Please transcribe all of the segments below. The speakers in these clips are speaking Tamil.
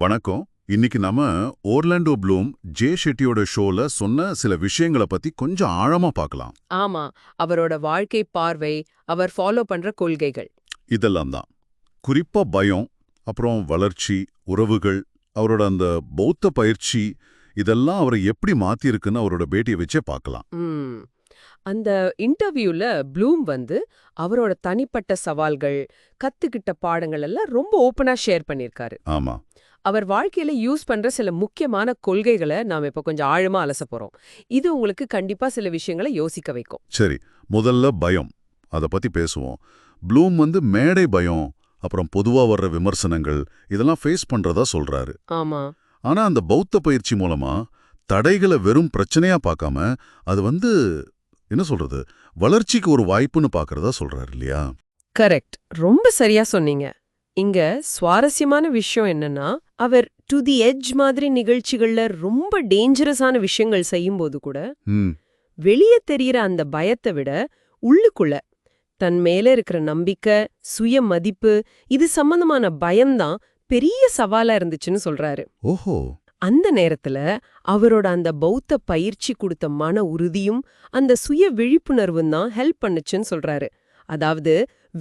வணக்கம். இன்னைக்கு நாம ஓர்லாண்டோ ப்ளூம் ஜே ஷெட்டியோட ஷோல சொன்ன சில விஷயங்களை பத்தி கொஞ்சம் ஆழமா பார்க்கலாம். ஆமா அவரோட வாழ்க்கை பார்வை அவர் ஃபாலோ பண்ற கொள்கைகள். இதெல்லாம் தான். குறிப்பா பயம் அப்புறம் வளர்ச்சி உறவுகள் அவரோட அந்த பௌத்த பயிற்சி இதெல்லாம் அவரை எப்படி மாத்திருக்குன்னு அவரோட பேட்டியை வச்சே பார்க்கலாம். ம். அந்த இன்டர்வியூல ப்ளூம் வந்து அவரோட தனிப்பட்ட சவால்கள் கத்துக்கிட்ட பாடங்கள் எல்லாம் ரொம்ப ஓப்பனா ஷேர் பண்ணிருக்காரு ஆமா. அவர் வாழ்க்கையில யூஸ் பண்ற சில முக்கியமான கொள்கைகளை நாம இப்ப கொஞ்சம் ஆழமா அலச போறோம். இது உங்களுக்கு கண்டிப்பா சில விஷயங்களை யோசிக்க வைக்கும். சரி முதல்ல பயம். அதை பத்தி பேசுவோம். ப்ளூம் வந்து மேடை பயம் அப்புறம் பொதுவா வர்ற விமர்சனங்கள் இதெல்லாம் ஃபேஸ் பண்றதா சொல்றாரு. ஆமா. ஆனா அந்த பௌத்த பயிற்சி மூலமா தடைகளை வெறும் பிரச்சனையா பார்க்காம அது வந்து என்ன சொல்றது வளர்ச்சிக்கு ஒரு வாய்ப்புன்னு பார்க்கறதா சொல்றாரு இல்லையா? கரெக்ட் ரொம்ப சரியா சொன்னீங்க. இங்க சுவாரஸ்யமான விஷயம் என்னன்னா அவர் டு தி எட்ஜ் மாதிரி நிகழ்ச்சிகள்ல ரொம்ப டேஞ்சரஸான விஷயங்கள் செய்யும்போது கூட ம். வெளியே தெரியற அந்த பயத்தை விட உள்ளுக்குள்ள தன் மேல இருக்கிற நம்பிக்கை சுய மதிப்பு இது சம்பந்தமான பயம்தான் பெரிய சவாலா இருந்துச்சுன்னு சொல்றாரு. ஓஹோ. அந்த நேரத்துல அவரோட அந்த பௌத்த பயிற்சி கொடுத்த மன உறுதியும் அந்த சுய விழிப்புணர்வும் தான் ஹெல்ப் பண்ணுச்சுன்னு சொல்றாரு. அதாவது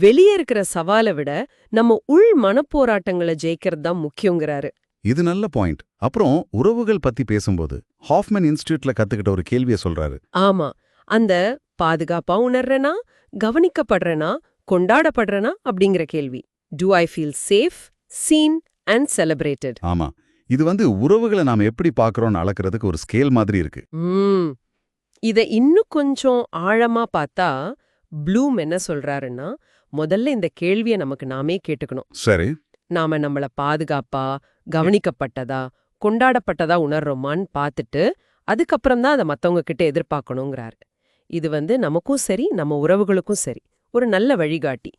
வெளியே இருக்கிற சவாலை விட நம்ம உள் மனப்போராட்டங்களை ஜெயிக்கிறது தான் முக்கியங்கிறாரு. இது நல்ல பாயிண்ட். அப்புறம் உறவுகள் பத்தி பேசும்போது ஹாஃப்மன் இன்ஸ்டிடியூட்ல கத்துக்கிட்ட ஒரு கேள்வியை சொல்றாரு. ஆமா. அந்த பாதுகாப்பா உணர்றேனா கவனிக்கப்படுறேனா கொண்டாடப்படுறேனா அப்படிங்கிற கேள்வி. Do I feel safe seen and celebrated ஆமா. இது வந்து உறவுகளை நாம எப்படி பார்க்கறோம்னு அளக்கிறதுக்கு ஒரு ஸ்கேல் மாதிரி இருக்கு. இத இன்னும் கொஞ்சம் ஆழமா பார்த்தா ப்ளூம் என்ன சொல்றாருன்னா முதல்ல இந்த கேள்விய நமக்கு நாமே கேட்டுக்கணும். சரி. நாம நம்மள பாதுகாப்பா கவனிக்கப்பட்டதா கொண்டாடப்பட்டதா உணர்றோமான்னு பார்த்துட்டு அதுக்கப்புறம் தான் அதை மத்தவங்க கிட்ட எதிர்பார்க்கணுங்கிறாரு. இது வந்து நமக்கும் சரி நம்ம உறவுகளுக்கும் சரி. ஒரு நல்ல வழிகாட்டி.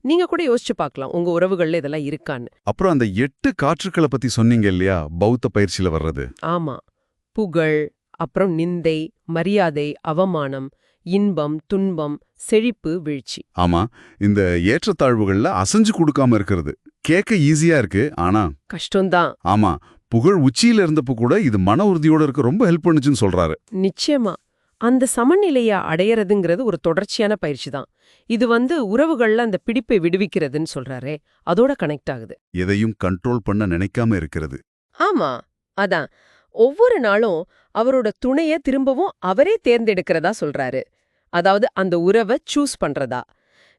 நீங்க கூட யோசிச்சு பார்க்கலாம் உங்க உறவுகள்ல இதெல்லாம் இருக்கான்னு. அப்புறம் அந்த எட்டு காற்றுக்களை பத்தி சொன்னீங்க இல்லையா? பௌத்த பயிற்சியில வர்றது. ஆமா. புகழ் அப்புறம் நிந்தை மரியாதை அவமானம் இன்பம் துன்பம் செழிப்பு வீழ்ச்சி. ஆமா இந்த ஏற்றத்தாழ்வுகள்ல அசைஞ்சு கொடுக்காம இருக்கிறது. கேட்க ஈஸியா இருக்கு ஆனா கஷ்டம்தான். ஆமா புகழ் உச்சியில இருந்தப்ப கூட இது மன உறுதியோட இருக்க ரொம்ப ஹெல்ப் பண்ணுச்சுன்னு சொல்றாரு. நிச்சயமா. அந்த சமநிலைய அடையறதுங்கிறது ஒரு தொடர்ச்சியான பயிற்சி தான் இது வந்து உறவுகள்ல அந்த பிடிப்பை விடுவிக்கிறதுன்னு சொல்றாரே அதோட கனெக்ட் ஆகுது. எதையும் கண்ட்ரோல் பண்ண நினைக்காம இருக்கிறது. ஆமா அதான். ஒவ்வொரு நாளும் அவரோட துணைய திரும்பவும் அவரே தேர்ந்தெடுக்கிறதா சொல்றாரு. அதாவது அந்த உறவை சூஸ் பண்றதா.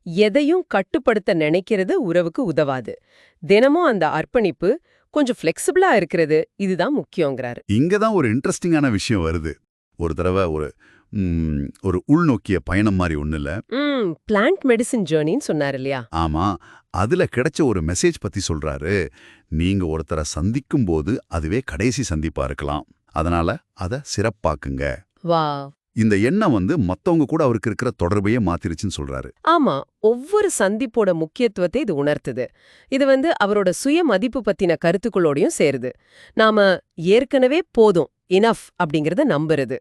எதையும் கட்டுப்படுத்த நினைக்கிறது உறவுக்கு உதவாது. தினமும் அந்த அர்ப்பணிப்பு கொஞ்சம் ஃப்ளெக்சிபிளா இருக்கிறது. இதுதான் முக்கியங்கிறாரு. இங்க தான் ஒரு இன்ட்ரெஸ்டிங்கான விஷயம் வருது. ஒரு தடவை ஒரு ஒரு உள்நோக்கிய பயணம் மாதிரி ஒண்ணு இல்ல. பிளான்ட் மெடிசின் ஜேர்னின்னு சொன்னார் இல்லையா? ஆமா. அதுல கிடைச்ச ஒரு மெசேஜ் பத்தி சொல்றாரு. நீங்க ஒருத்தரை சந்திக்கும் போது அதுவே கடைசி சந்திப்பா இருக்கலாம். அதனால அத சிறப்பாக்குங்க. வா இந்த எண்ணம் வந்து மத்தவங்க கூட அவருக்கு இருக்கிற தொடர்பையே மாத்திருச்சுன்னு சொல்றாரு. ஆமா ஒவ்வொரு சந்திப்போட முக்கியத்துவத்தை இது உணர்த்துது. இது வந்து அவரோட சுய மதிப்பு பத்தின கருத்துக்களோடையும் சேருது. நாம ஏற்கனவே போதும் இனஃப் அப்படிங்கறத நம்புறது.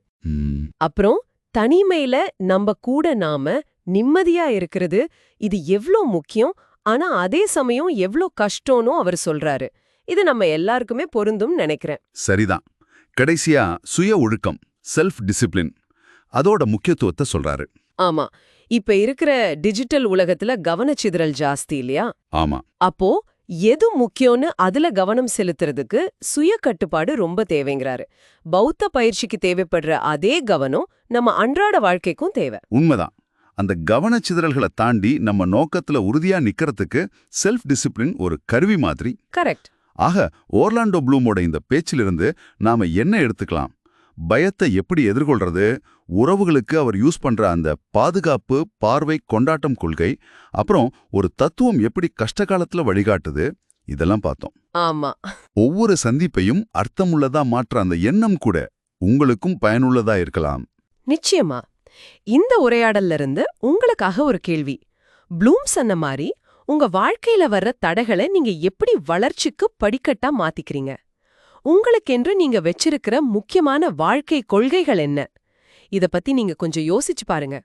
அப்புறம் தனிமையில நம்ம கூட நாம நிம்மதியா இருக்கிறது இது எவ்ளோ முக்கியம் ஆனா அதே சமயம் எவ்ளோ கஷ்டம்னு அவர் சொல்றாரு. இது நம்ம எல்லாருக்குமே பொருந்தும் நினைக்கிறேன். சரிதான். கடைசியா சுய ஒழுக்கம் செல்ஃப் டிசிப்ளின் அதோட முக்கியத்துவத்தை சொல்றாரு. ஆமா. இப்ப இருக்கிற டிஜிட்டல் உலகத்துல கவனச்சிதறல் ஜாஸ்தி இல்லையா? ஆமா. அப்போ எது முக்கியம்னு அதுல கவனம் செலுத்துறதுக்கு சுய கட்டுப்பாடு ரொம்ப தேவைங்கிறாரு. பௌத்த பயிற்சிக்கு தேவைப்படுற அதே கவனம் நம்ம அன்றாட வாழ்க்கைக்கும் தேவை. உண்மைதான். அந்த கவனச்சிதறல்களை தாண்டி நம்ம நோக்கத்துல உறுதியா நிக்கிறதுக்கு செல்ஃப் டிசிப்ளின் ஒரு கருவி மாதிரி. கரெக்ட் ஆக ஓர்லாண்டோ ப்ளூமோட இந்த பேச்சிலிருந்து நாம என்ன எடுத்துக்கலாம்? பயத்தை எப்படி எதிர்கொள்றது? உறவுகளுக்கு அவர் யூஸ் பண்ற அந்த பாதுகாப்பு பார்வை கொண்டாட்டம் கொள்கை அப்புறம் ஒரு தத்துவம் எப்படி கஷ்ட காலத்துல வழிகாட்டுது? இதெல்லாம் பார்த்தோம். ஆமா. ஒவ்வொரு சந்திப்பையும் அர்த்தமுள்ளதா மாற்ற அந்த எண்ணம் கூட உங்களுக்கும் பயனுள்ளதா இருக்கலாம். நிச்சயமா. இந்த உரையாடல்ல இருந்து உங்களுக்காக ஒரு கேள்வி. ப்ளூம் சொன்ன மாதிரி உங்க வாழ்க்கையில வர்ற தடைகளை நீங்க எப்படி வளர்ச்சிக்கு படிக்கட்டா மாத்திக்கிறீங்க? உங்களுக்கென்று நீங்க வச்சிருக்கிற முக்கியமான வாழ்க்கை கொள்கைகள் என்ன? இத பத்தி நீங்க கொஞ்சம் யோசிச்சு பாருங்க.